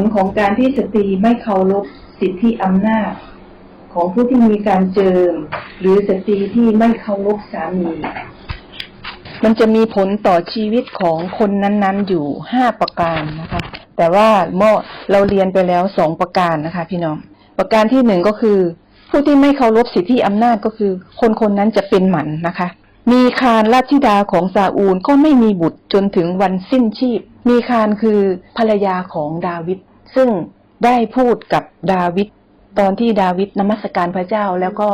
ลของการที่สตรีไม่เคารพสิทธิอำนาจ ของผู้ที่มีการเจิม หรือสตรีที่ไม่เคารพสามี มันจะมีผลต่อชีวิตของคนนั้นๆ อยู่ห้าประการนะคะ แต่ว่าเมื่อเราเรียนไปแล้วสองประการนะคะ พี่น้อง ประการที่หนึ่งก็คือ ผู้ที่ไม่เคารพสิทธิอำนาจก็คือ คนคนนั้นจะเป็นหมันนะคะ มีคารราชธิดาของซาอูลก็ไม่มีบุตรจนถึงวันสิ้นชีพ มีคารคือภรรยาของดาวิดซึ่งได้พูดกับดาวิดตอนที่ดาวิดนมัสการพระเจ้าแล้วก็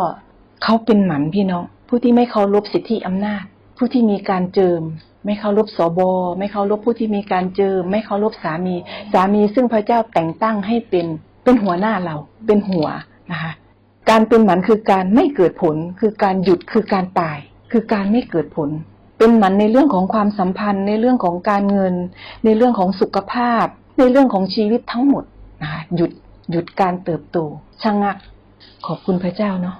เขาเป็นหมันพี่น้อง ผู้ที่ไม่เคารพสิทธิอำนาจ ผู้ที่มีการเจิม ไม่เคารพสบไม่เคารพผู้ที่มีการเจิม ไม่เคารพสามี สามีซึ่งพระเจ้าแต่งตั้งให้เป็นเป็นหัวหน้าเรา เป็นหัวนะคะการเป็นหมันคือการไม่เกิดผลคือการหยุดคือการตาย คือการไม่เกิดผล เป็นหมันในเรื่องของความสัมพันธ์ ในเรื่องของการเงิน ในเรื่องของสุขภาพ ในเรื่องของชีวิตทั้งหมดนะคะหยุดหยุดการเติบโตชะงัก ขอบคุณพระเจ้าเนาะ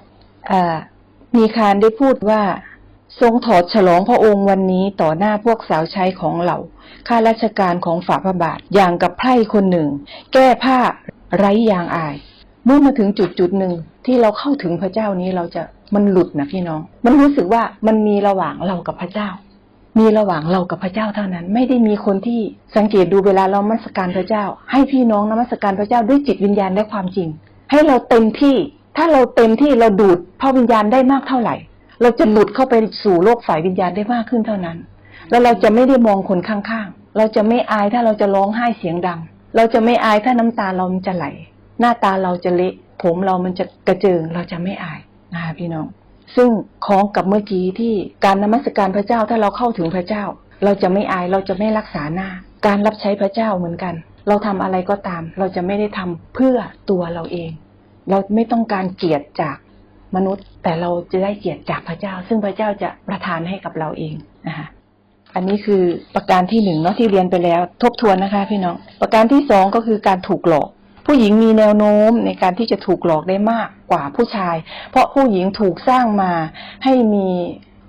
มีคารได้พูดว่าทรงถอดฉลองพระองค์วันนี้ต่อหน้าพวกสาวใช้ของเหล่าข้าราชการของฝ่าพระบาทอย่างกับไพร่คนหนึ่ง แก้ผ้าไร้ยางอาย เมื่อมาถึงจุดจุดหนึ่งที่เราเข้าถึงพระเจ้านี้เราจะ มันหลุดนะพี่น้อง มันรู้สึกว่ามันมีระหว่างเรากับพระเจ้า มีระหว่างเรากับพระเจ้าเท่านั้น ไม่ได้มีคนที่สังเกตดูเวลาเรานมัสการพระเจ้า ให้พี่น้องนมัสการพระเจ้าด้วยจิตวิญญาณและความจริง ให้เราเต็มที่ ถ้าเราเต็มที่เราดูดพระวิญญาณได้มากเท่าไหร่ เราจะหลุดเข้าไปสู่โลกฝ่ายวิญญาณได้มากขึ้นเท่านั้น แล้วเราจะไม่ได้มองคนข้างๆ เราจะไม่อายถ้าเราจะร้องไห้เสียงดัง เราจะไม่อายถ้าน้ำตาเรามันจะไหล หน้าตาเราจะเละผมเรามันจะกระเจิงเราจะไม่อาย นะคะพี่น้อง ซึ่งของกับเมื่อกี้ที่การนมัสการพระเจ้าถ้าเราเข้าถึงพระเจ้า เราจะไม่อายเราจะไม่รักษาหน้า การรับใช้พระเจ้าเหมือนกัน เราทำอะไรก็ตาม เราจะไม่ได้ทำเพื่อตัวเราเอง เราไม่ต้องการเกียรติจากมนุษย์ แต่เราจะได้เกียรติจากพระเจ้า ซึ่งพระเจ้าจะประทานให้กับเราเองนะคะอันนี้คือประการที่หนึ่งเนาะที่เรียนไปแล้ว ทบทวนนะคะ พี่น้องประการที่สองก็คือการถูกหลอก ผู้หญิงมีแนวโน้มในการที่จะถูกหลอกได้มากกว่าผู้ชาย เพราะผู้หญิงถูกสร้างมาให้มี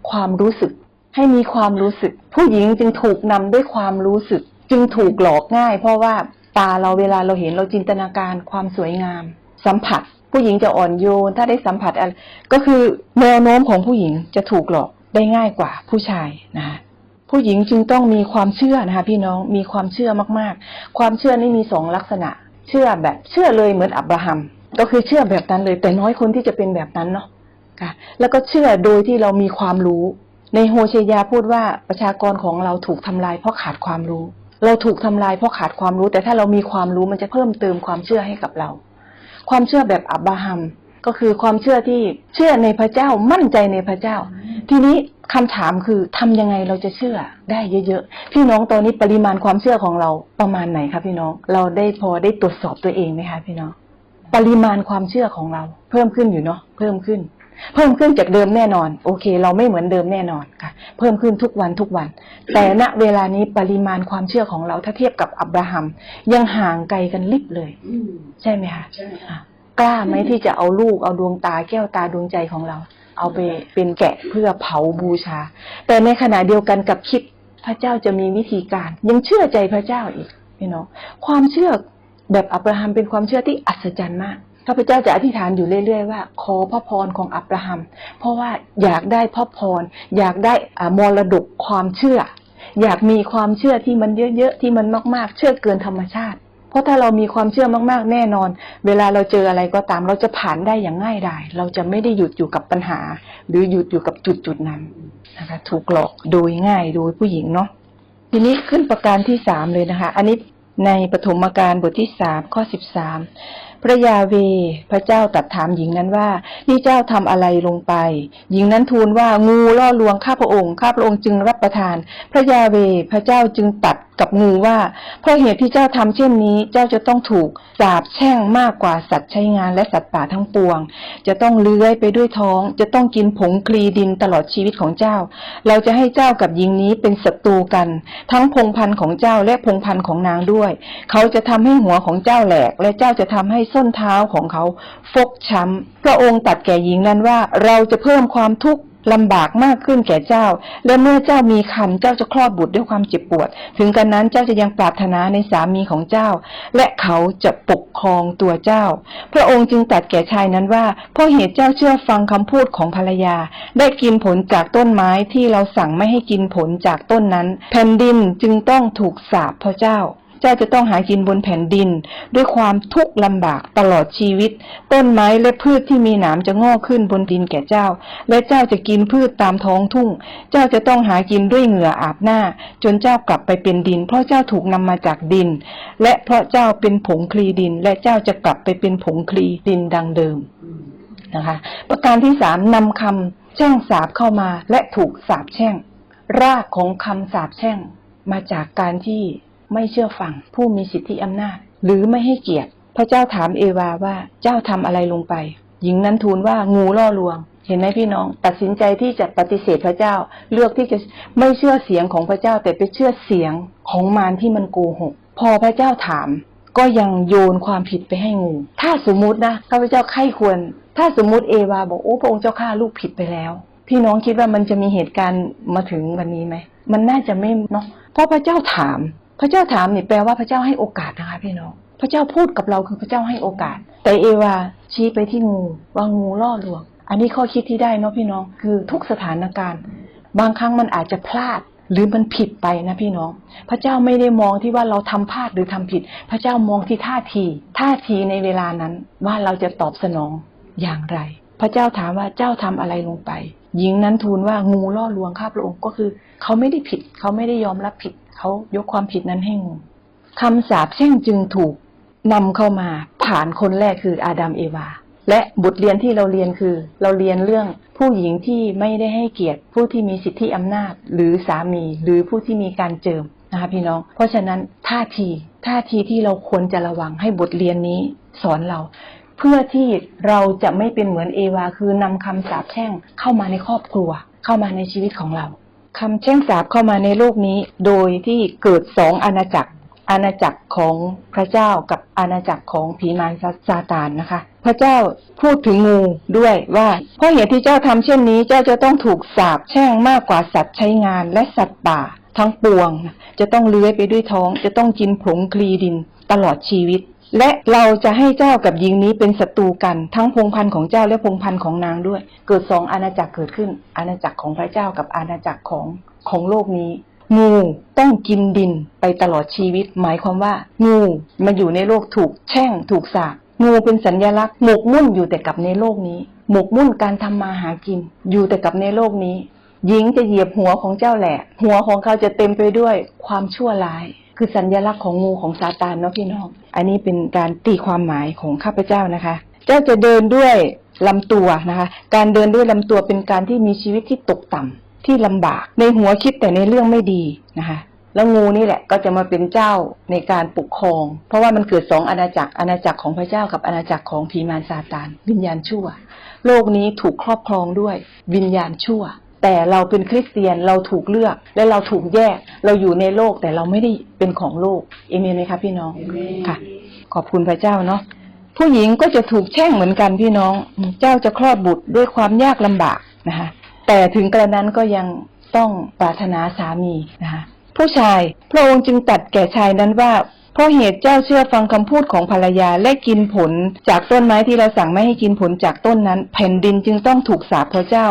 ความรู้สึก ให้มีความรู้สึก ผู้หญิงจึงถูกนำด้วยความรู้สึก จึงถูกหลอกง่าย เพราะว่าตาเราเวลาเราเห็นเราจินตนาการความสวยงาม สัมผัส ผู้หญิงจะอ่อนโยน ถ้าได้สัมผัสอะไรก็คือแนวโน้มของผู้หญิงจะถูกหลอกได้ง่ายกว่าผู้ชายนะคะผู้หญิงจึงต้องมีความเชื่อนะคะพี่น้องมีความเชื่อมากๆ ความเชื่อนี่มีสองลักษณะ เชื่อแบบเชื่อเลยเหมือนอับราฮัม ก็คือเชื่อแบบนั้นเลย แต่น้อยคนที่จะเป็นแบบนั้นเนาะค่ะแล้วก็เชื่อโดยที่เรามีความรู้ ในโฮเชยาพูดว่าประชากรของเราถูกทำลายเพราะขาดความรู้ เราถูกทำลายเพราะขาดความรู้ แต่ถ้าเรามีความรู้มันจะเพิ่มเติมความเชื่อให้กับเรา ความเชื่อแบบอับราฮัม ก็คือความเชื่อที่เชื่อในพระเจ้ามั่นใจในพระเจ้า ทีนี้คำถามคือทำยังไงเราจะเชื่อได้เยอะๆ พี่น้องตอนนี้ปริมาณความเชื่อของเราประมาณไหนคะพี่น้อง เราได้พอได้ตรวจสอบตัวเองไหมคะพี่น้อง ปริมาณความเชื่อของเรา เพิ่มขึ้นอยู่เนาะเพิ่มขึ้น เพิ่มขึ้นจากเดิมแน่นอน โอเค เราไม่เหมือนเดิมแน่นอนค่ะ เพิ่มขึ้นทุกวันทุกวัน แต่ณเวลานี้ปริมาณความเชื่อของเราถ้าเทียบกับอับราฮัมยังห่างไกลกันลิบเลยอืมใช่ไหมคะใช่ค่ะอะ กล้าไหมที่จะเอาลูกเอาดวงตาแก้วตาดวงใจของเรา เอาไปเป็นแกะเพื่อเผาบูชา แต่ในขณะเดียวกันกับคิดพระเจ้าจะมีวิธีการ ยังเชื่อใจพระเจ้าอีกพี่น้องความเชื่อแบบอับราฮัมเป็นความเชื่อที่อัศจรรย์มากข้าพเจ้าจะอธิษฐานอยู่เรื่อย ๆ ว่าขอพระพรของอับราฮัม เพราะว่าอยากได้พระพร อยากได้อ่ามรดกความเชื่อ อยากมีความเชื่อที่มันเยอะ ๆ ที่มันมาก ๆ เชื่อเกินธรรมชาติ เพราะถ้าเรามีความเชื่อมากๆ แน่นอน เวลาเราเจออะไรก็ตาม เราจะผ่านได้อย่างง่ายดายเราจะไม่ได้หยุดอยู่กับปัญหา หรือหยุดอยู่กับจุดจุดนั้นนะคะ ถูกหลอกโดยง่ายโดยผู้หญิงเนาะทีนี้ขึ้นประการที่สามเลยนะคะ อันนี้ในปฐมกาลบทที่สามข้อสิบสามพระยาเว พระเจ้าตรัสถามหญิงนั้นว่า นี่เจ้าทำอะไรลงไป หญิงนั้นทูลว่างูล่อลวงข้าพระองค์ ข้าพระองค์จึงรับประทาน พระยาเว พระเจ้าจึงตัด กับงูว่าเพราะเหตุที่เจ้าทำเช่นนี้ เจ้าจะต้องถูกสาปแช่งมากกว่าสัตว์ใช้งานและสัตว์ป่าทั้งปวง จะต้องเลื้อยไปด้วยท้อง จะต้องกินผงคลีดินตลอดชีวิตของเจ้า เราจะให้เจ้ากับหญิงนี้เป็นศัตรูกัน ทั้งพงพันธุ์ของเจ้าและพงพันธุ์ของนางด้วย เขาจะทำให้หัวของเจ้าแหลก และเจ้าจะทำให้ส้นเท้าของเขาฟกช้ำพระองค์ตัดแก่หญิงนั้นว่าเราจะเพิ่มความทุกข์ลำบากมากขึ้นแก่เจ้า และเมื่อเจ้ามีคันเจ้าจะคลอดบุตรด้วยความเจ็บปวด ถึงกันนั้นเจ้าจะยังปรารถนาในสามีของเจ้า และเขาจะปกครองตัวเจ้า พระองค์จึงตรัสแก่ชายนั้นว่าเพราะเหตุเจ้าเชื่อฟังคำพูดของภรรยา ได้กินผลจากต้นไม้ที่เราสั่งไม่ให้กินผลจากต้นนั้น แผ่นดินจึงต้องถูกสาปเพราะเจ้า เจ้าจะต้องหากินบนแผ่นดิน ด้วยความทุกข์ลำบากตลอดชีวิต ต้นไม้และพืชที่มีหนามจะงอกขึ้นบนดินแก่เจ้า และเจ้าจะกินพืชตามท้องทุ่ง เจ้าจะต้องหากินด้วยเหงื่ออาบหน้า จนเจ้ากลับไปเป็นดิน เพราะเจ้าถูกนำมาจากดิน และเพราะเจ้าเป็นผงคลีดิน และเจ้าจะกลับไปเป็นผงคลีดินดังเดิมนะคะ ประการที่สามนำคำแช่งสาบเข้ามาและถูกสาบแช่ง รากของคำสาบแช่งมาจากการที่ ไม่เชื่อฟัง ผู้มีสิทธิอำนาจ หรือไม่ให้เกียรติ พระเจ้าถามเอวาว่าเจ้าทำอะไรลงไป หญิงนั้นทูลว่างูล่อลวง เห็นไหมพี่น้อง ตัดสินใจที่จะปฏิเสธพระเจ้า เลือกที่จะไม่เชื่อเสียงของพระเจ้า แต่ไปเชื่อเสียงของมารที่มันโกหก พอพระเจ้าถาม ก็ยังโยนความผิดไปให้งู ถ้าสมมุตินะข้าพเจ้าไข้ควร ถ้าสมมุติเอวาบอกโอ้พระองค์เจ้าข้าลูกผิดไปแล้วพี่น้องคิดว่ามันจะมีเหตุการณ์มาถึงวันนี้ไหม มันน่าจะไม่เนาะ เพราะพระเจ้าถาม พระเจ้าถามนี่แปลว่าพระเจ้าให้โอกาสนะคะพี่น้อง พระเจ้าพูดกับเราคือพระเจ้าให้โอกาส แต่เอวาชี้ไปที่งูว่างูล่อลวง อันนี้ข้อคิดที่ได้เนาะพี่น้องคือทุกสถานการณ์ บางครั้งมันอาจจะพลาดหรือมันผิดไปนะพี่น้อง พระเจ้าไม่ได้มองที่ว่าเราทำพลาดหรือทำผิด พระเจ้ามองที่ท่าทีท่าทีในเวลานั้นว่าเราจะตอบสนองอย่างไร พระเจ้าถามว่าเจ้าทำอะไรลงไป หญิงนั้นทูลว่างูล่อลวงข้าพระองค์ก็คือ เขาไม่ได้ผิด เขาไม่ได้ยอมรับผิด เขายกความผิดนั้นให้งูคำสาปแช่งจึงถูกนำเข้ามาผ่านคนแรกคืออาดัมเอวา และบทเรียนที่เราเรียนคือ เราเรียนเรื่องผู้หญิงที่ไม่ได้ให้เกียรติผู้ที่มีสิทธิอำนาจ หรือสามีหรือผู้ที่มีการเจิมนะคะพี่น้อง เพราะฉะนั้นท่าทีท่าทีที่เราควรจะระวังให้บทเรียนนี้สอนเรา เพื่อที่เราจะไม่เป็นเหมือนเอวาคือนำคำสาปแช่งเข้ามาในครอบครัว เข้ามาในชีวิตของเรา คำแช่งสาปเข้ามาในโลกนี้ โดยที่เกิดสองอาณาจักร อาณาจักรของพระเจ้ากับอาณาจักรของผีมารซาตานนะคะ พระเจ้าพูดถึงงูด้วยว่าเพราะเหตุที่เจ้าทำเช่นนี้ เจ้าจะต้องถูกสาปแช่งมากกว่าสัตว์ใช้งานและสัตว์ป่าทั้งปวง จะต้องเลื้อยไปด้วยท้อง จะต้องกินผงคลีดินตลอดชีวิต และเราจะให้เจ้ากับหญิงนี้เป็นศัตรูกัน ทั้งพงพันธ์ของเจ้าและพงพันธ์ของนางด้วย เกิดสองอาณาจักรเกิดขึ้น อาณาจักรของพระเจ้ากับอาณาจักรของของโลกนี้งูต้องกินดินไปตลอดชีวิต หมายความว่างูมาอยู่ในโลกถูกแช่งถูกสาปงูเป็นสัญญลักษณ์หมกมุ่นอยู่แต่กับในโลกนี้ หมกมุ่นการทำมาหากิน อยู่แต่กับในโลกนี้ หญิงจะเหยียบหัวของเจ้าแหละ หัวของเขาจะเต็มไปด้วยความชั่วร้าย คือสัญญลักษณ์ของงูของซาตานเนาะพี่น้อง อันนี้เป็นการตีความหมายของข้าพเจ้านะคะ เจ้าจะเดินด้วยลำตัวนะคะ การเดินด้วยลำตัวเป็นการที่มีชีวิตที่ตกต่ำที่ลำบาก ในหัวคิดแต่ในเรื่องไม่ดีนะคะแล้วงูนี่แหละก็จะมาเป็นเจ้าในการปกครอง เพราะว่ามันเกิดสองอาณาจักรอาณาจักรของพระเจ้ากับอาณาจักรของผีมารซาตาน วิญญาณชั่ว โลกนี้ถูกครอบครองด้วยวิญญาณชั่ว แต่เราเป็นคริสเตียนเราถูกเลือกและเราถูกแยก เราอยู่ในโลกแต่เราไม่ได้เป็นของโลกเอเมนไหมคะพี่น้องค่ะ ขอบคุณพระเจ้าเนาะผู้หญิงก็จะถูกแช่งเหมือนกันพี่น้อง เจ้าจะคลอดบุตรด้วยความยากลำบากนะคะแต่ถึงกระนั้นก็ยังต้องปรารถนาสามีนะคะผู้ชายพระองค์จึงตรัดแก่ชายนั้นว่า เพราะเหตุเจ้าเชื่อฟังคำพูดของภรรยาและกินผล จากต้นไม้ที่เราสั่งไม่ให้กินผลจากต้นนั้น แผ่นดินจึงต้องถูกสาปเพราะเจ้า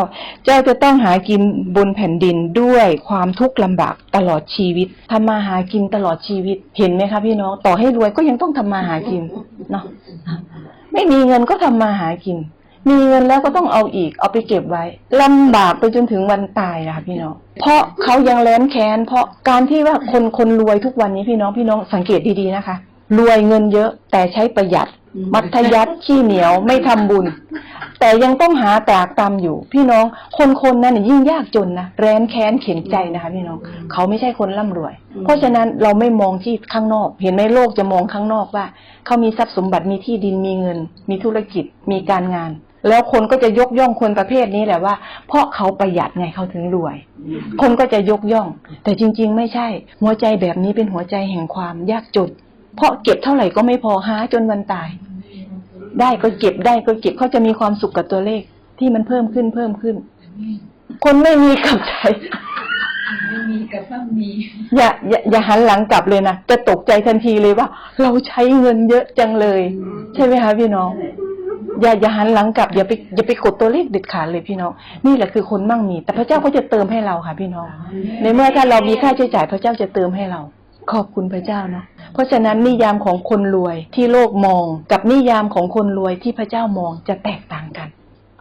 เจ้าจะต้องหากินบนแผ่นดินด้วยความทุกข์ลำบากตลอดชีวิตทำมาหากินตลอดชีวิตเห็นไหมคะพี่น้องต่อให้รวยก็ยังต้องทำมาหากินเนาะไม่มีเงินก็ทำมาหากิน มีเงินแล้วก็ต้องเอาอีก เอาไปเก็บไว้ลำบากไปจนถึงวันตายนะคะพี่น้อง เพราะเขายังแล้นแค้น เพราะการที่ว่าคนคนรวยทุกวันนี้พี่น้องพี่น้องสังเกตดีๆนะคะ รวยเงินเยอะแต่ใช้ประหยัด มัธยัติขี้เหนียวไม่ทำบุญ แต่ยังต้องหาตรากตำอยู่ พี่น้องคนคนนั้นน่ะยิ่งยากจนนะแร้นแค้นเข็นใจนะคะพี่น้องเขาไม่ใช่คนร่ำรวย เพราะฉะนั้นเราไม่มองที่ข้างนอก เห็นไหมโลกจะมองข้างนอกว่า เขามีทรัพย์สมบัติมีที่ดินมีเงิน มีธุรกิจมีการงาน แล้วคนก็จะยกย่องคนประเภทนี้แหละว่า เพราะเขาประหยัดไงเขาถึงรวย คนก็จะยกย่อง แต่จริง ๆ ไม่ใช่ หัวใจแบบนี้เป็นหัวใจแห่งความยากจนเพราะเก็บเท่าไหร่ก็ไม่พอหาจนวันตาย ได้ก็เก็บได้ก็เก็บเขาจะมีความสุขกับตัวเลขที่มันเพิ่มขึ้นเพิ่มขึ้น คนไม่มีกลับใจไม่มีกับบ้างมีอย่าอย่าอย่าหันหลังกลับเลยนะจะตกใจทันทีเลยว่า เราใช้เงินเยอะจังเลย ใช่ไหมคะพี่น้อง อย่าอย่าหันหลังกลับอย่าไปอย่าไปกดตัวเลขเด็ดขาดเลยพี่น้อง นี่แหละคือคนมั่งมี แต่พระเจ้าก็จะเติมให้เราค่ะ พี่น้อง ในเมื่อถ้าเรามีค่าใช้จ่ายพระเจ้าจะเติมให้เรา ขอบคุณพระเจ้าเนาะเพราะฉะนั้นนิยามของคนรวยที่โลกมอง กับนิยามของคนรวยที่พระเจ้ามองจะแตกต่างกัน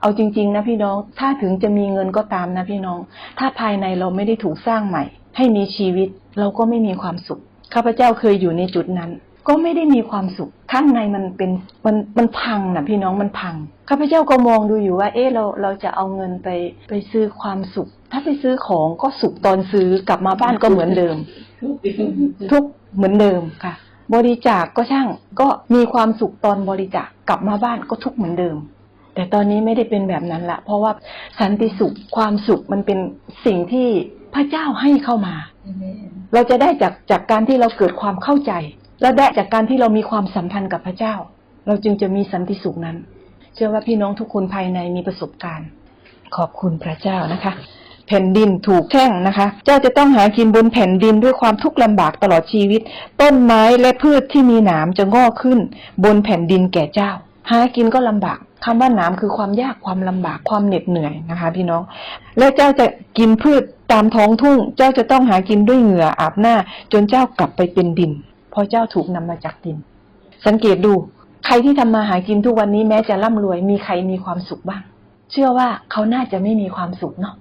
เอาจริง ๆ นะพี่น้องถ้าถึงจะมีเงินก็ตามนะพี่น้อง ถ้าภายในเราไม่ได้ถูกสร้างใหม่ ให้มีชีวิตเราก็ไม่มีความสุขข้าพเจ้าเคยอยู่ในจุดนั้น ก็ไม่ได้มีความสุข ข้างในมันเป็นมันมันพังนะพี่น้องมันพังข้าพเจ้าก็มองดูอยู่ว่า เอ๊ะเราเราจะเอาเงินไปไปซื้อความสุข ถ้าไปซื้อของก็สุขตอนซื้อกลับมาบ้านก็เหมือนเดิม ทุกปีทุกข์เหมือนเดิมค่ะ บริจาคก็ช่างก็มีความสุขตอนบริจาคกลับมาบ้านก็ทุกข์เหมือนเดิม แต่ตอนนี้ไม่ได้เป็นแบบนั้นละ เพราะว่าสันติสุขความสุขมันเป็นสิ่งที่พระเจ้าให้เข้ามา เราจะได้จากจากการที่เราเกิดความเข้าใจ และได้จากการที่เรามีความสัมพันธ์กับพระเจ้า เราจึงจะมีสันติสุขนั้น เชื่อว่าพี่น้องทุกคนภายในมีประสบการณ์ ขอบคุณพระเจ้านะคะ แผ่นดินถูกแช่งนะคะ เจ้าจะต้องหากินบนแผ่นดินด้วยความทุกข์ลำบากตลอดชีวิต ต้นไม้และพืชที่มีหนามจะงอกขึ้น บนแผ่นดินแก่เจ้า หากินก็ลำบากคำว่าหนามคือความยากความลำบากความเหน็ดเหนื่อยนะคะ พี่น้อง และเจ้าจะกินพืชตามท้องทุ่ง เจ้าจะต้องหากินด้วยเหงื่ออาบหน้า จนเจ้ากลับไปเป็นดิน ราะเจ้าถูกนำมาจากดิน สังเกตดู ใครที่ทำมาหากินทุกวันนี้แม้จะร่ำรวย มีใครมีความสุขบ้าง เชื่อว่าเขาน่าจะไม่มีความสุขเนาะ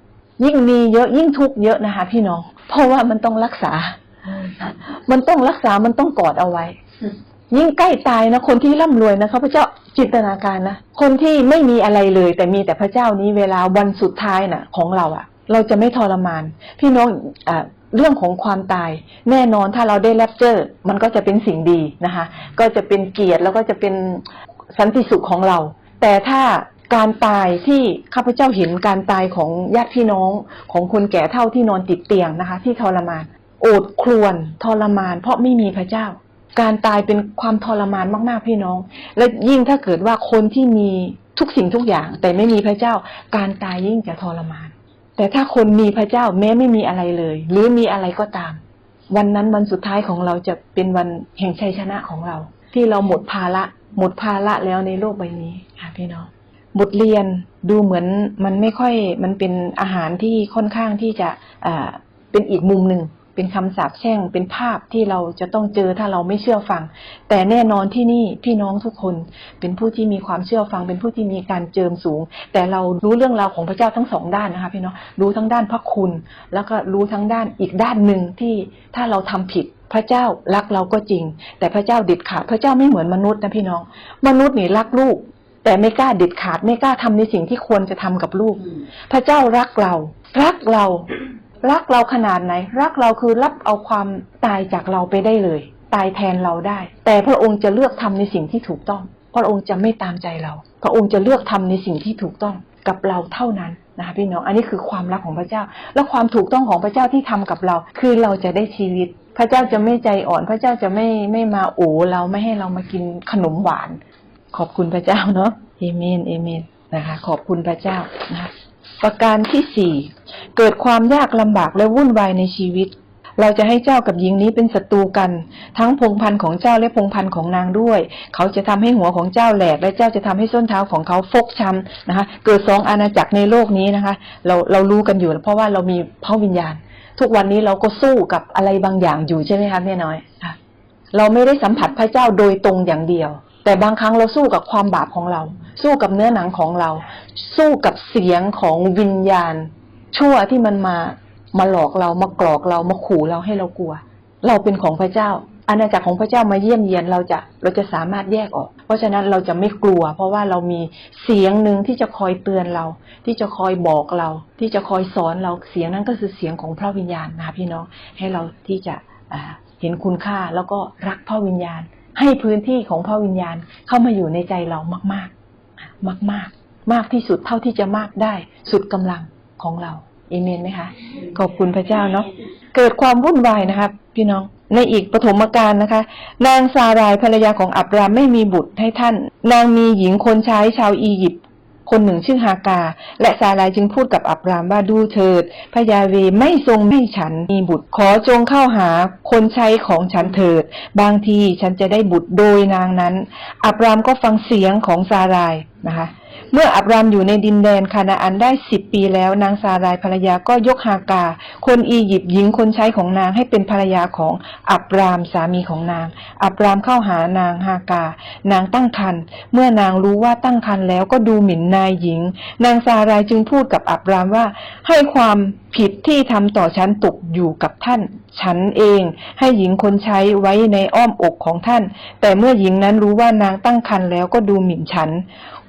ยิ่งมีเยอะยิ่งทุกข์เยอะนะคะ พี่น้อง เพราะว่ามันต้องรักษา มันต้องรักษามันต้องกอดเอาไว้ ยิ่งใกล้ตายนะคนที่ร่ำรวยนะเขาพระเจ้าจินตนาการนะคนที่ไม่มีอะไรเลย แต่มีแต่พระเจ้านี้เวลาวันสุดท้ายน่ะ ของเราอะเราจะไม่ทรมาน พี่น้องอ่า เรื่องของความตายแน่นอนถ้าเราได้แรปเจอร์มันก็จะเป็นสิ่งดีนะคะ ก็จะเป็นเกียรติแล้วก็จะเป็นสันติสุขของเรา แต่ถ้าการตายที่ข้าพเจ้าเห็นการตายของญาติพี่น้องของคนแก่เท่าที่นอนติดเตียงนะคะ ที่ทรมาน โอดครวญทรมาน เพราะไม่มีพระเจ้า การตายเป็นความทรมานมากๆพี่น้อง และยิ่งถ้าเกิดว่าคนที่มีทุกสิ่งทุกอย่าง แต่ไม่มีพระเจ้า การตายยิ่งจะทรมาน แต่ถ้าคนมีพระเจ้าแม้ไม่มีอะไรเลย หรือมีอะไรก็ตาม วันนั้นวันสุดท้ายของเราจะเป็นวันแห่งชัยชนะของเรา ที่เราหมดภาระหมดภาระแล้วในโลกใบนี้ค่ะพี่น้องบทเรียนดูเหมือนมันไม่ค่อยมันเป็นอาหารที่ค่อนข้างที่จะอ่าเป็นอีกมุมหนึ่ง เป็นคำสาปแช่ง เป็นภาพที่เราจะต้องเจอถ้าเราไม่เชื่อฟัง แต่แน่นอนที่นี่พี่น้องทุกคน เป็นผู้ที่มีความเชื่อฟัง เป็นผู้ที่มีการเจิมสูง แต่เรารู้เรื่องราวของพระเจ้าทั้งสองด้านนะคะพี่น้องรู้ทั้งด้านพระคุณ แล้วก็รู้ทั้งด้านอีกด้านหนึ่งที่ถ้าเราทำผิดพระเจ้ารักเราก็จริง แต่พระเจ้าเด็ดขาดพระเจ้าไม่เหมือนมนุษย์นะพี่น้อง มนุษย์นี่รักลูก แต่ไม่กล้าเด็ดขาดไม่กล้าทำในสิ่งที่ควรจะทำกับลูก พระเจ้ารักเรา รักเรา รักเราขนาดไหน รักเราคือรับเอาความตายจากเราไปได้เลย ตายแทนเราได้ แต่พระองค์จะเลือกทำในสิ่งที่ถูกต้อง พระองค์จะไม่ตามใจเรา พระองค์จะเลือกทำในสิ่งที่ถูกต้องกับเราเท่านั้นนะคะพี่น้อง อันนี้คือความรักของพระเจ้า และความถูกต้องของพระเจ้าที่ทำกับเรา คือเราจะได้ชีวิต พระเจ้าจะไม่ใจอ่อน พระเจ้าจะไม่ไม่มาโอ้เราไม่ให้เรามากินขนมหวาน ขอบคุณพระเจ้าเนาะเอเมนเอเมนนะคะ ขอบคุณพระเจ้านะคะ ประการที่สี่เกิดความยากลำบากและวุ่นวายในชีวิต เราจะให้เจ้ากับหญิงนี้เป็นศัตรูกัน ทั้งพงพันธ์ของเจ้าและพงพันธ์ของนางด้วย เขาจะทำให้หัวของเจ้าแหลก และเจ้าจะทำให้ส้นเท้าของเขาฟกช้ำนะคะ เกิดสองอาณาจักรในโลกนี้นะคะ เราเรารู้กันอยู่เพราะว่าเรามีพระวิญญาณ ทุกวันนี้เราก็สู้กับอะไรบางอย่างอยู่ใช่ไหมคะแม่น้อยเราไม่ได้สัมผัสพระเจ้าโดยตรงอย่างเดียว แต่บางครั้งเราสู้กับความบาปของเรา สู้กับเนื้อหนังของเรา สู้กับเสียงของวิญญาณ ชั่วที่มันมามาหลอกเรามากรอกเรามาขู่เราให้เรากลัว เราเป็นของพระเจ้าอาณาจักรของพระเจ้ามาเยี่ยมเยียนเราจะเราจะสามารถแยกออก เพราะฉะนั้นเราจะไม่กลัว เพราะว่าเรามีเสียงหนึ่งที่จะคอยเตือนเรา ที่จะคอยบอกเรา ที่จะคอยสอนเราเสียงนั้นก็คือเสียงของพระวิญญาณนะพี่น้องให้เราที่จะเห็นคุณค่าแล้วก็รักพระวิญญาณ ให้พื้นที่ของพระวิญญาณเข้ามาอยู่ในใจเรามาก ๆ มากมากๆมากที่สุดเท่าที่จะมากได้ สุดกำลังของเราเอเมนไหมคะขอบคุณพระเจ้าเนาะเกิดความวุ่นวายนะครับพี่น้องในอีกปฐมกาลนะคะ นางซารายภรรยาของอับรามไม่มีบุตรให้ท่าน นางมีหญิงคนใช้ชาวอียิปต์ คนหนึ่งชื่อฮากา และซาลายจึงพูดกับอับรามว่าดูเถิดพยาเวไม่ทรงให้ฉันมีบุตร ขอจงเข้าหาคนใช้ของฉันเถิด บางทีฉันจะได้บุตรโดยนางนั้น อับรามก็ฟังเสียงของซาลายนะคะ เมื่ออับรามอยู่ในดินแดนคานาอันได้สิบปีแล้วนางซารายภรรยาก็ยกฮากา คนอียิปต์หญิงคนใช้ของนางให้เป็นภรรยาของอับรามสามีของนาง อับรามเข้าหานางฮากา นางตั้งครรภ์เมื่อนางรู้ว่าตั้งครรภ์แล้วก็ดูหมิ่นนายหญิง นางซารายจึงพูดกับอับรามว่า ให้ความผิดที่ทำต่อฉันตกอยู่กับท่าน ฉันเอง ให้หญิงคนใช้ไว้ในอ้อมอกของท่าน แต่เมื่อหญิงนั้นรู้ว่านางตั้งครรภ์แล้วก็ดูหมิ่นฉัน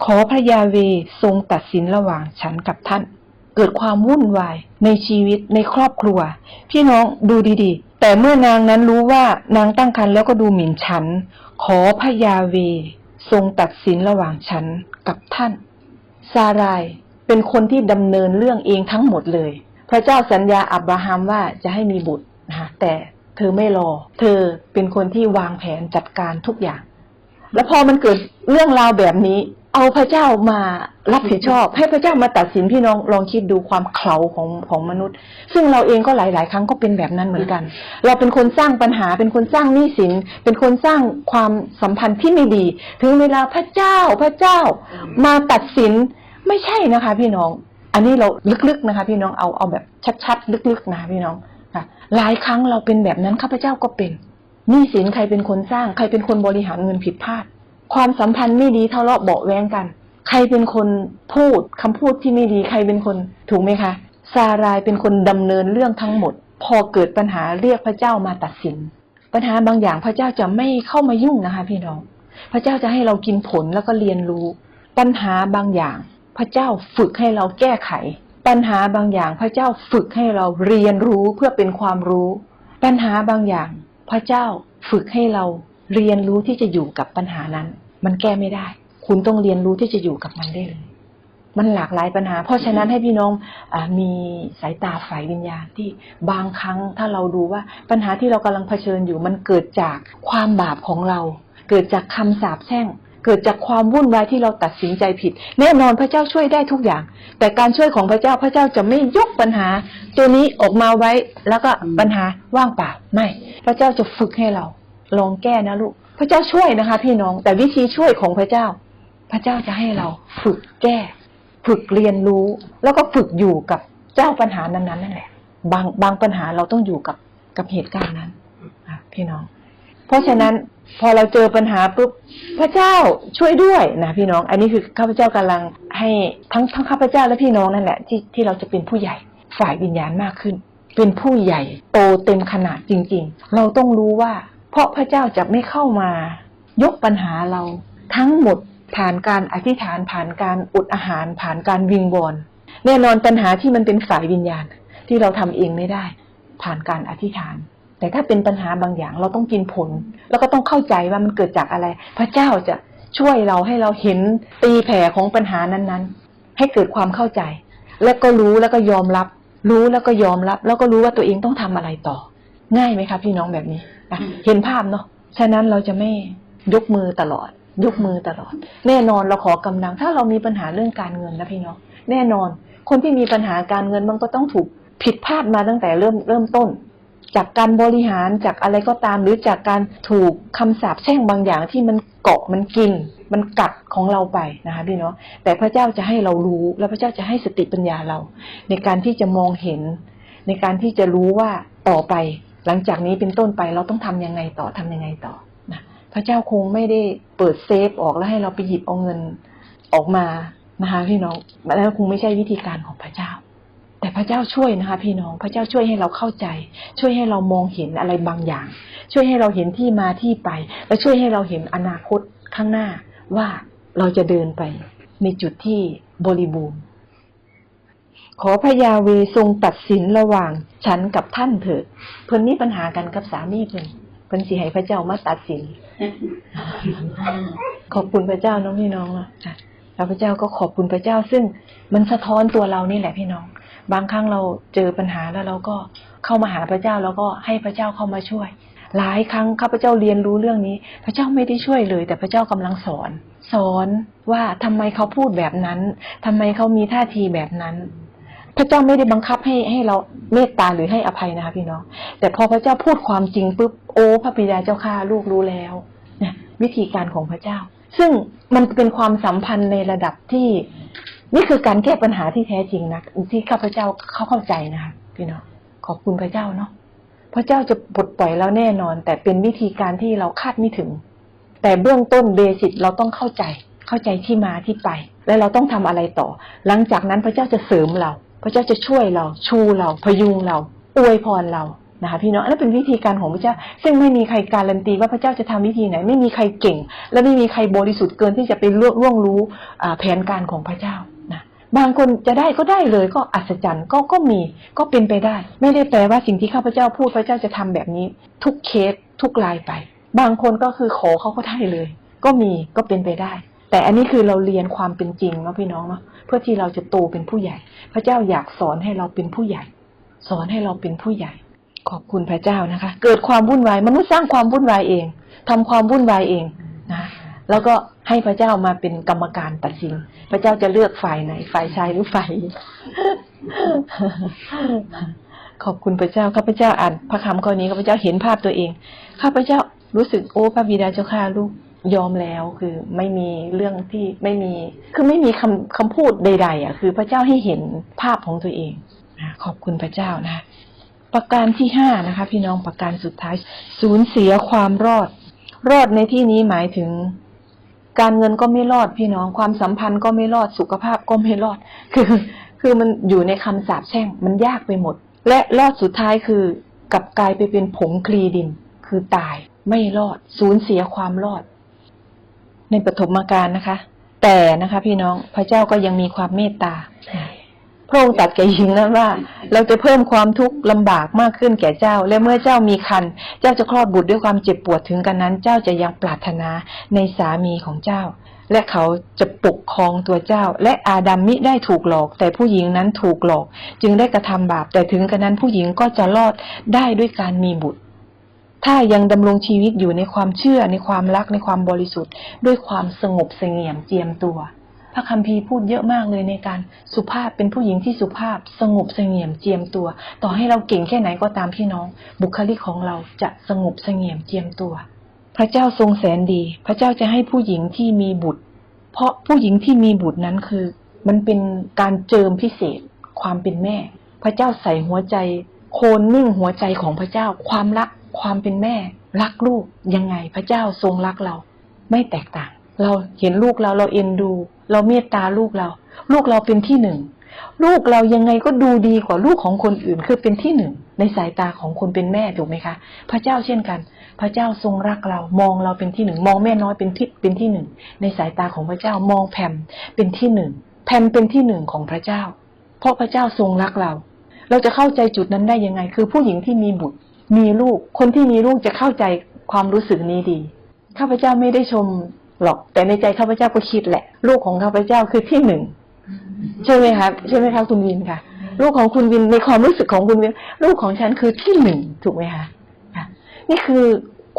ขอพระยาเวทรงตัดสินระหว่างฉันกับท่าน เกิดความวุ่นวายในชีวิตในครอบครัว พี่น้องดูดีๆ แต่เมื่อนางนั้นรู้ว่านางตั้งครรภ์แล้วก็ดูหมิ่นฉัน ขอพระยาเวทรงตัดสินระหว่างฉันกับท่าน ซารายเป็นคนที่ดำเนินเรื่องเองทั้งหมดเลย พระเจ้าสัญญาอับราฮัมว่าจะให้มีบุตรนะคะแต่เธอไม่รอ เธอเป็นคนที่วางแผนจัดการทุกอย่าง แล้วพอมันเกิดเรื่องราวแบบนี้ เอาพระเจ้ามารับผิดชอบ ให้พระเจ้ามาตัดสินพี่น้องลองคิดดูความเขลาของของมนุษย์ ซึ่งเราเองก็หลาย ๆ ครั้งก็เป็นแบบนั้นเหมือนกัน เราเป็นคนสร้างปัญหา เป็นคนสร้างหนี้สิน เป็นคนสร้างความสัมพันธ์ที่ไม่ดี ถึงเวลาพระเจ้าพระเจ้ามาตัดสินไม่ใช่นะคะ พี่น้อง อันนี้เราลึก ๆ นะคะ พี่น้องเอาเอาแบบชัด ๆ ลึก ๆ นะคะพี่น้องค่ะหลายครั้งเราเป็นแบบนั้นข้าพเจ้าก็เป็น หนี้สินใครเป็นคนสร้าง ใครเป็นคนบริหารเงินผิดพลาด ความสัมพันธ์ไม่ดีทะเลาะเบาแวงกัน ใครเป็นคนพูดคำพูดที่ไม่ดีใครเป็นคนถูกไหมคะซารายเป็นคนดำเนินเรื่องทั้งหมด พอเกิดปัญหาเรียกพระเจ้ามาตัดสิน ปัญหาบางอย่างพระเจ้าจะไม่เข้ามายุ่งนะคะพี่น้อง พระเจ้าจะให้เรากินผลแล้วก็เรียนรู้ ปัญหาบางอย่าง พระเจ้าฝึกให้เราแก้ไข ปัญหาบางอย่างพระเจ้าฝึกให้เราเรียนรู้เพื่อเป็นความรู้ ปัญหาบางอย่าง พระเจ้าฝึกให้เราเรียนรู้ที่จะอยู่กับปัญหานั้น มันแก้ไม่ได้ คุณต้องเรียนรู้ที่จะอยู่กับมันได้เลย มันหลากหลายปัญหา เพราะฉะนั้นให้พี่น้องอมีสายตาฝ่ายวิญญาณที่บางครั้งถ้าเราดูว่าปัญหาที่เรากำลังเผชิญอยู่มันเกิดจากความบาปของเรา เกิดจากคำสาปแช่ง เกิดจากความวุ่นวายที่เราตัดสินใจผิด แน่นอนพระเจ้าช่วยได้ทุกอย่าง แต่การช่วยของพระเจ้าพระเจ้าจะไม่ยกปัญหา ตัวนี้ออกมาไว้แล้วก็ปัญหาว่างเปล่าไม่ พระเจ้าจะฝึกให้เรา ลองแก้นะลูก พระเจ้าช่วยนะคะ พี่น้องแต่วิธีช่วยของพระเจ้า พระเจ้าจะให้เราฝึกแก้ ฝึกเรียนรู้ แล้วก็ฝึกอยู่กับเจ้าปัญหานั้นๆนั่นแหละบางบางปัญหาเราต้องอยู่กับกับเหตุการณ์นั้นพี่น้อง เพราะฉะนั้น พอเราเจอปัญหาปุ๊บพระเจ้าช่วยด้วยนะพี่น้อง อันนี้คือข้าพเจ้ากำลังให้ทั้งทั้งข้าพเจ้าและพี่น้องนั่นแหละที่ที่เราจะเป็นผู้ใหญ่ฝ่ายวิญญาณมากขึ้น เป็นผู้ใหญ่โตเต็มขนาดจริง ๆ เราต้องรู้ว่า เพราะพระเจ้าจะไม่เข้ามา ยกปัญหาเราทั้งหมดผ่านการอธิษฐานผ่านการอดอาหารผ่านการวิงวอนแน่นอนปัญหาที่มันเป็นฝ่ายวิญญาณที่เราทำเองไม่ได้ ผ่านการอธิษฐาน แต่ถ้าเป็นปัญหาบางอย่างเราต้องกินผล แล้วก็ต้องเข้าใจว่ามันเกิดจากอะไร พระเจ้าจะช่วยเราให้เราเห็นตีแผ่ของปัญหานั้นๆ ให้เกิดความเข้าใจ แล้วก็รู้แล้วก็ยอมรับ รู้แล้วก็ยอมรับ แล้วก็รู้ว่าตัวเองต้องทำอะไรต่อ ง่ายไหมคะพี่น้องแบบนี้อะเห็นภาพเนาะฉะนั้นเราจะไม่ยกมือตลอด ยกมือตลอด แน่นอนเราขอกำลัง ถ้าเรามีปัญหาเรื่องการเงินนะพี่น้องแน่นอน คนที่มีปัญหาการเงินมันก็ต้องถูกผิดพลาดมาตั้งแต่เริ่มเริ่มต้น จากการบริหารจากอะไรก็ตาม หรือจากการถูกคำสาปแช่งบางอย่างที่มันเกาะมันกิน มันกัดของเราไปนะคะพี่เนาะแต่พระเจ้าจะให้เรารู้ แล้วพระเจ้าจะให้สติปัญญาเรา ในการที่จะมองเห็น ในการที่จะรู้ว่าต่อไป หลังจากนี้เป็นต้นไปเราต้องทำยังไงต่อทำยังไงต่อนะพระเจ้าคงไม่ได้เปิดเซฟออกแล้วให้เราไปหยิบเอาเงินออกมานะคะพี่น้องแล้วคงไม่ใช่วิธีการของพระเจ้า แต่พระเจ้าช่วยนะคะ พี่น้องพระเจ้าช่วยให้เราเข้าใจ ช่วยให้เรามองเห็นอะไรบางอย่าง ช่วยให้เราเห็นที่มาที่ไป และช่วยให้เราเห็นอนาคตข้างหน้าว่าเราจะเดินไปในจุดที่บริบูรณ์ขอพระยาเวทรงตัดสินระหว่างฉันกับท่านเถิดเพิ่นมีปัญหากันกับสามีเพิ่นเพิ่นสิให้พระเจ้ามาตัดสิน ขอบคุณพระเจ้าน้องพี่น้องอะค่ะแล้วพระเจ้าก็ขอบคุณพระเจ้าซึ่งมันสะท้อนตัวเรานี่แหละพี่น้อง บางครั้งเราเจอปัญหาแล้วเราก็เข้ามาหาพระเจ้าแล้วก็ให้พระเจ้าเข้ามาช่วย หลายครั้งข้าพเจ้าเรียนรู้เรื่องนี้ พระเจ้าไม่ได้ช่วยเลย แต่พระเจ้ากำลังสอน สอนว่าทำไมเขาพูดแบบนั้นทำไมเขามีท่าทีแบบนั้น พระเจ้าไม่ได้บังคับให้ให้เราเมตตาหรือให้อภัยนะคะพี่น้อง แต่พอพระเจ้าพูดความจริงปุ๊บโอ้พระบิดาเจ้าข้าลูกรู้แล้วเนี่ยวิธีการของพระเจ้า ซึ่งมันเป็นความสัมพันธ์ในระดับที่ นี่คือการแก้ปัญหาที่แท้จริงนะที่ข้าพเจ้าเข้าเข้าใจนะคะพี่น้องขอบคุณพระเจ้าเนาะพระเจ้าจะปลดปล่อยเราแน่นอน แต่เป็นวิธีการที่เราคาดไม่ถึง แต่เบื้องต้นเบสิกเราต้องเข้าใจ เข้าใจที่มาที่ไป และเราต้องทำอะไรต่อ หลังจากนั้นพระเจ้าจะเสริมเรา พระเจ้าจะช่วยเรา ชูเรา พยุงเราอวยพรเรานะคะพี่น้องอันนั้นเป็นวิธีการของพระเจ้า ซึ่งไม่มีใครการันตีว่าพระเจ้าจะทำวิธีไหน ไม่มีใครเก่ง และไม่มีใครบริสุทธิ์เกินที่จะไปล่วงรู้แผนการของพระเจ้า บางคนจะได้ก็ได้เลยก็อัศจรรย์ก็ก็มีก็เป็นไปได้ ไม่ได้แปลว่าสิ่งที่ข้าพเจ้าพูดพระเจ้าจะทำแบบนี้ ทุกเคสทุกรายไป บางคนก็คือขอเขาก็ได้เลย ก็มีก็เป็นไปได้ แต่อันนี้คือเราเรียนความเป็นจริงเนาะพี่น้องเนาะเพื่อที่เราจะโตเป็นผู้ใหญ่ พระเจ้าอยากสอนให้เราเป็นผู้ใหญ่ สอนให้เราเป็นผู้ใหญ่ ขอบคุณพระเจ้านะคะ เกิดความวุ่นวายมนุษย์สร้างความวุ่นวายเองทำความวุ่นวายเองนะ แล้วก็ให้พระเจ้ามาเป็นกรรมการตัดสิน พระเจ้าจะเลือกฝ่ายไหน ฝ่ายชายหรือฝ่ายขอบคุณพระเจ้าข้าพเจ้าอ่านพระคำข้อนี้ข้าพเจ้าเห็นภาพตัวเองข้าพเจ้ารู้สึกโอ้พระบิดาเจ้าข้าลูกยอมแล้วคือไม่มีเรื่องที่ไม่มี คือไม่มีคำคำพูดใด ๆ อะ คือพระเจ้าให้เห็นภาพของตัวเองขอบคุณพระเจ้านะประการที่ห้านะคะ พี่น้องประการสุดท้าย สูญเสียความรอด รอดในที่นี้หมายถึง การเงินก็ไม่รอดพี่น้องความสัมพันธ์ก็ไม่รอดสุขภาพก็ไม่รอด คือ คือมันอยู่ในคำสาปแช่งมันยากไปหมด และรอดสุดท้ายคือกลับกลายไปเป็นผงคลีดิน คือตายไม่รอด สูญเสียความรอด ในปฐมกาลนะคะ แต่นะคะ พี่น้องพระเจ้าก็ยังมีความเมตตา พระองค์ตรัสแก่หญิงนั้นว่า เราจะเพิ่มความทุกข์ลำบากมากขึ้นแก่เจ้า และเมื่อเจ้ามีคันเจ้าจะคลอดบุตรด้วยความเจ็บปวดถึงกันนั้น เจ้าจะยังปรารถนาในสามีของเจ้า และเขาจะปกครองตัวเจ้า และอาดัมมิได้ถูกหลอก แต่ผู้หญิงนั้นถูกหลอก จึงได้กระทำบาป แต่ถึงกันนั้นผู้หญิงก็จะรอดได้ด้วยการมีบุตร ถ้ายังดำรงชีวิตอยู่ในความเชื่อในความรักในความบริสุทธิ์ ด้วยความสงบเสงี่ยมเจียมตัวพ ระคัมภีร์พูดเยอะมากเลยในการสุภาพเป็นผู้หญิงที่สุภาพสงบเสงี่ยมเจียมตัว ต่อให้เราเก่งแค่ไหนก็ตามพี่น้อง บุคลิกของเราจะสงบเสงี่ยมเจียมตัว พระเจ้าทรงแสนดี พระเจ้าจะให้ผู้หญิงที่มีบุตร เพราะผู้หญิงที่มีบุตรนั้นคือ มันเป็นการเจิมพิเศษ ความเป็นแม่ พระเจ้าใส่หัวใจ โคนนิ่งหัวใจของพระเจ้า ความรักความเป็นแม่ รักลูกยังไงพระเจ้าทรงรักเรา ไม่แตกต่าง เราเห็นลูกเราเราเอ็นดู เราเมตตาลูกเรา ลูกเราเป็นที่หนึ่ง ลูกเรายังไงก็ดูดีกว่าลูกของคนอื่น คือเป็นที่หนึ่งในสายตาของคนเป็นแม่ถูกไหมคะ พระเจ้าเช่นกัน พระเจ้าทรงรักเรา มองเราเป็นที่หนึ่ง มองแม่น้อยเป็นที่เป็นที่หนึ่ง ในสายตาของพระเจ้ามองแพมเป็นที่หนึ่งแพมเป็นที่หนึ่งของพระเจ้า เพราะพระเจ้าทรงรักเรา เราจะเข้าใจจุดนั้นได้ยังไง คือผู้หญิงที่มีบุตร มีลูก คนที่มีลูกจะเข้าใจความรู้สึกนี้ดี ข้าพเจ้าไม่ได้ชม หรอกแต่ในใจข้าพเจ้าก็คิดแหละ ลูกของข้าพเจ้าคือที่หนึ่งใช่ไหมครับใช่ไหมครับคุณวินค่ะ ลูกของคุณวินในความรู้สึกของคุณวิน ลูกของฉันคือที่หนึ่งถูกไหมคะค่ะนี่คือ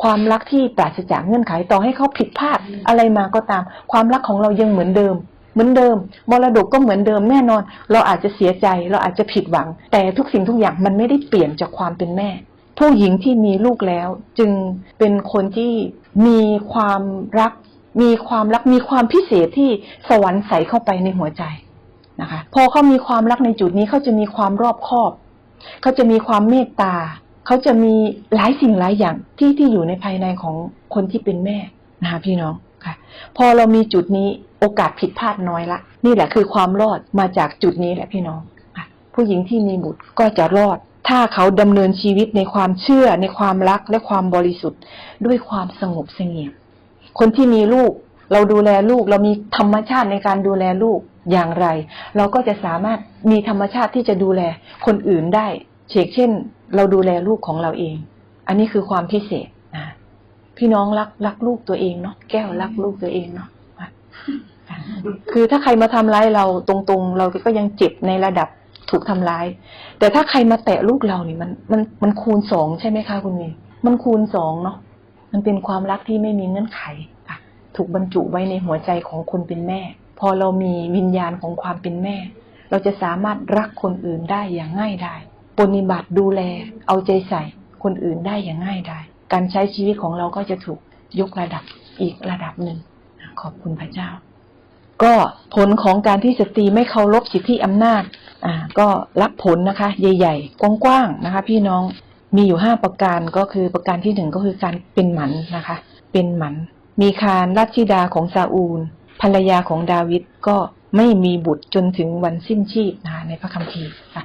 ความรักที่ปราศจากเงื่อนไขต่อให้เขาผิดพลาดอะไรมาก็ตาม ความรักของเรายังเหมือนเดิม เหมือนเดิม มรดกก็เหมือนเดิมแน่นอน เราอาจจะเสียใจเราอาจจะผิดหวัง แต่ทุกสิ่งทุกอย่างมันไม่ได้เปลี่ยนจากความเป็นแม่ ผู้หญิงที่มีลูกแล้ว จึงเป็นคนที่มีความรัก มีความรักมีความพิเศษที่สวรรค์ใส่เข้าไปในหัวใจนะคะ พอเขามีความรักในจุดนี้เขาจะมีความรอบคอบ เขาจะมีความเมตตา เขาจะมีหลายสิ่งหลายอย่างที่ที่อยู่ในภายในของคนที่เป็นแม่นะคะพี่น้องค่ะ พอเรามีจุดนี้โอกาสผิดพลาดน้อยละ นี่แหละคือความรอดมาจากจุดนี้แหละพี่น้องค่ะ ผู้หญิงที่มีบุตรก็จะรอด ถ้าเขาดำเนินชีวิตในความเชื่อในความรักและความบริสุทธิ์ ด้วยความสงบเสงี่ยม คนที่มีลูก เราดูแลลูก เรามีธรรมชาติในการดูแลลูกอย่างไร เราก็จะสามารถมีธรรมชาติที่จะดูแลคนอื่นได้เชกเช่น เราดูแลลูกของเราเอง อันนี้คือความพิเศษนะพี่น้องรักรักลูกตัวเองเนาะแก้วรักลูกตัวเองเนาะคือถ้าใครมาทำร้ายเราตรงๆ เราก็ยังเจ็บในระดับถูกทำร้าย แต่ถ้าใครมาแตะลูกเรานี่มันมันมันคูณสองใช่ไหมคะคุณเมย์มันคูณสองเนาะ มันเป็นความรักที่ไม่มีเงื่อนไขค่ะถูกบรรจุไว้ในหัวใจของคนเป็นแม่ พอเรามีวิญญาณของความเป็นแม่ เราจะสามารถรักคนอื่นได้อย่างง่ายดายปฏิบัติดูแล เอาใจใส่คนอื่นได้อย่างง่ายดายการใช้ชีวิตของเราก็จะถูกยกระดับอีกระดับหนึ่ง ขอบคุณพระเจ้า ก็ผลของการที่สตรีไม่เคารพสิทธิอำนาจ อ่า ก็รับผลนะคะ ใหญ่ ๆ กว้างๆนะคะ พี่น้อง มีอยู่ห้าประการก็คือประการที่หนึ่งก็คือการเป็นหมันนะคะ เป็นหมัน มีคารราชธิดาของซาอูล ภรรยาของดาวิดก็ไม่มีบุตรจนถึงวันสิ้นชีพนะคะในพระคัมภีร์ค่ะ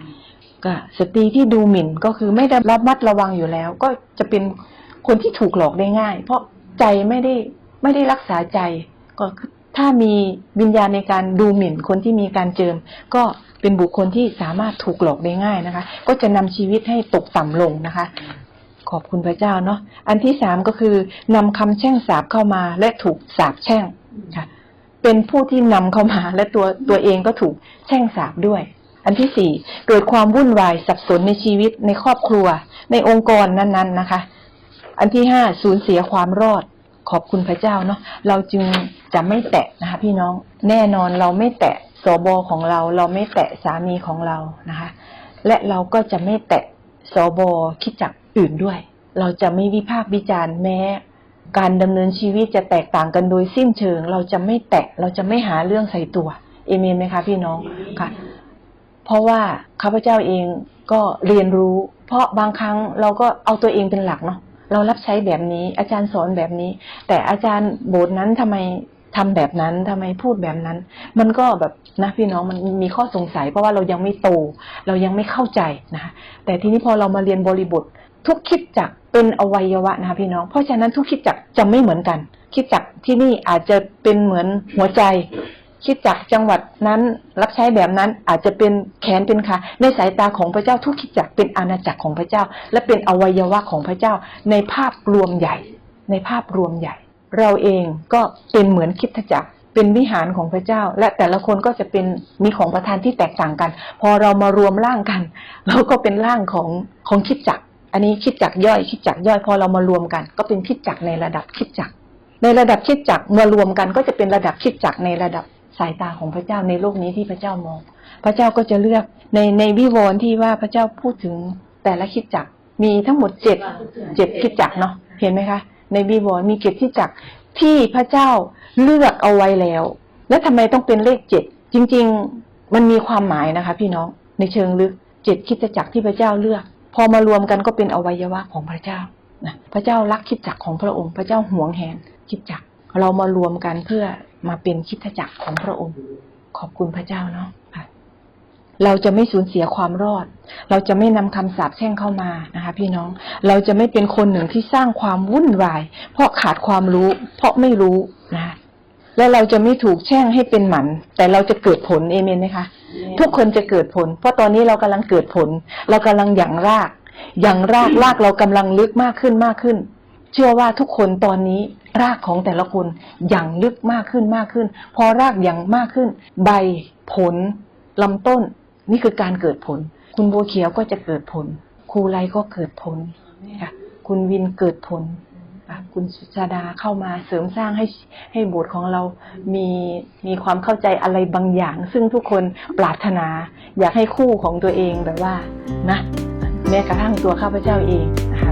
ก็สตรีที่ดูหมิ่นก็คือไม่ได้รับมัดระวังอยู่แล้ว ก็จะเป็นคนที่ถูกหลอกได้ง่าย เพราะใจไม่ได้ไม่ได้รักษาใจก็ ถ้ามีวิญญาณในการดูหมิ่นคนที่มีการเจิม ก็เป็นบุคคลที่สามารถถูกหลอกได้ง่ายนะคะ ก็จะนำชีวิตให้ตกต่ำลงนะคะ ขอบคุณพระเจ้าเนาะอันที่สามก็คือนำคำแช่งสาบเข้ามาและถูกสาบแช่งค่ะเป็นผู้ที่นำเข้ามาและตัวตัวเองก็ถูกแช่งสาบด้วย อันที่สี่เกิดความวุ่นวายสับสนในชีวิตในครอบครัว ในองค์กรนั้นๆนะคะ อันที่ห้าสูญเสียความรอด ขอบคุณพระเจ้าเนาะเราจึงจะไม่แตะนะคะ พี่น้องแน่นอนเราไม่แตะสบของเรา เราไม่แตะสามีของเรานะคะ และเราก็จะไม่แตะสบคิดจักอื่นด้วย เราจะไม่วิพากษ์วิจารณ์แม้ การดำเนินชีวิตจะแตกต่างกันโดยสิ้นเชิง เราจะไม่แตะเราจะไม่หาเรื่องใส่ตัวเอเมนไหมคะพี่น้องค่ะ เพราะว่าข้าพเจ้าเองก็เรียนรู้ เพราะบางครั้งเราก็เอาตัวเองเป็นหลักเนาะ เรารับใช้แบบนี้ อาจารย์สอนแบบนี้ แต่อาจารย์โบสถ์นั้นทำไมทำแบบนั้นทำไมพูดแบบนั้น มันก็แบบนะพี่น้องมันมีข้อสงสัย เพราะว่าเรายังไม่โต เรายังไม่เข้าใจนะคะแต่ทีนี้พอเรามาเรียนบริบท ทุกคิดจักเป็นอวัยวะนะคะพี่น้อง เพราะฉะนั้นทุกคิดจักจะไม่เหมือนกัน คิดจักที่นี่อาจจะเป็นเหมือนหัวใจ คิดจักรจังหวัดนั้นรับใช้แบบนั้นอาจจะเป็นแขนเป็นขาในสายตาของพระเจ้าทุกคิดจักรเป็นอาณาจักรของพระเจ้า และเป็นอวัยวะของพระเจ้า ในภาพรวมใหญ่ ในภาพรวมใหญ่ เราเองก็เป็นเหมือนคิดจักรเป็นวิหารของพระเจ้า และแต่ละคนก็จะเป็นมีของประทานที่แตกต่างกัน พอเรามารวมร่างกัน เราก็เป็นร่างของของคิดจักรอันนี้คิดจักรย่อยคิดจักรย่อยพอเรามารวมกัน ก็เป็นคิดจักรในระดับคิดจักรในระดับคิดจักรเมื่อรวมกันก็จะเป็นระดับคิดจักรในระดับ สายตาของพระเจ้าในโลกนี้ที่พระเจ้ามอง พระเจ้าก็จะเลือกในในวิวรณ์ที่ว่าพระเจ้าพูดถึงแต่ละคิดจักมีทั้งหมดเจ็ดเจ็ดคิดจักเนาะเห็นไหมคะ ในวิวรณ์มีเจ็ดคิดจักที่พระเจ้าเลือกเอาไว้แล้ว แล้วทำไมต้องเป็นเลขเจ็ดจริง ๆมันมีความหมายนะคะ พี่น้องในเชิงลึกเจ็ดคิดจักที่พระเจ้าเลือก พอมารวมกันก็เป็นอวัยวะของพระเจ้านะพระเจ้ารักคิดจักของพระองค์ พระเจ้าหวงแหนคิดจัก เรามารวมกันเพื่อมาเป็นคริดจักรของพระองค์ ขอบคุณพระเจ้าเนาะค่ะเราจะไม่สูญเสียความรอด เราจะไม่นำคำสาปแช่งเข้ามานะคะ พี่น้อง เราจะไม่เป็นคนหนึ่งที่สร้างความวุ่นวาย เพราะขาดความรู้ เพราะไม่รู้นะคะและเราจะไม่ถูกแช่งให้เป็นหมัน แต่เราจะเกิดผลเอเมนไหมคะ ทุกคนจะเกิดผล เพราะตอนนี้เรากำลังเกิดผล เรากำลังหยั่งรากหยั่งรากรากเรากำลังลึกมากขึ้นมากขึ้น เชื่อว่าทุกคนตอนนี้รากของแต่ละคนอย่างลึกมากขึ้นมากขึ้น พอรากอย่างมากขึ้น ใบผลลำต้น นี่คือการเกิดผล คุณบัวเขียวก็จะเกิดผลครูไรก็เกิดผลค่ะคุณวินเกิดผลคุณสุชาดาเข้ามาเสริมสร้างให้ให้โบสถ์ของเรามีมีความเข้าใจอะไรบางอย่าง ซึ่งทุกคนปรารถนา อยากให้คู่ของตัวเองแบบว่านะแม้กระทั่งตัวข้าพเจ้าเองนะคะ